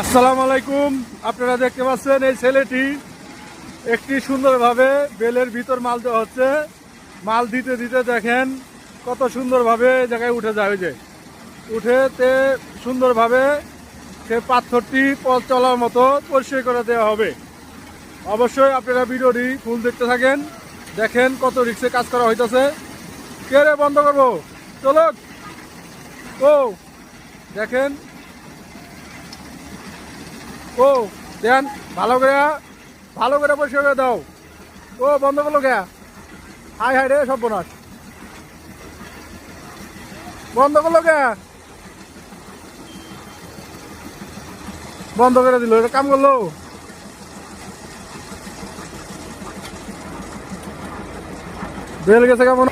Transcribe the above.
আসসালামু আলাইকুম। আপনারা দেখতে পাচ্ছেন এই ছেলেটি একটি সুন্দরভাবে বেলের ভিতর মাল দেওয়া হচ্ছে। মাল দিতে দিতে দেখেন কত সুন্দরভাবে জায়গায় উঠে যায় ওই যে। উঠে তে সুন্দরভাবে সে পাথরটি পথ চলার মতো পরিষ্কার করে দেওয়া হবে। অবশ্যই আপনারা ভিডিওটি ফুল দেখতে থাকেন। দেখেন কত রিক্সে কাজ করা হইতেছে। কে রে বন্ধ করব? চলো ও, দেখেন ও, দেন, ভালো করে ভালো করে পরিষ্কার করে দাও। ও, বন্ধ করল কে? হাই হাই রে সব বোনাস বন্ধ করল কে? বন্ধ করে দিল, এটা কাম করল। বেল গেছে কেমন?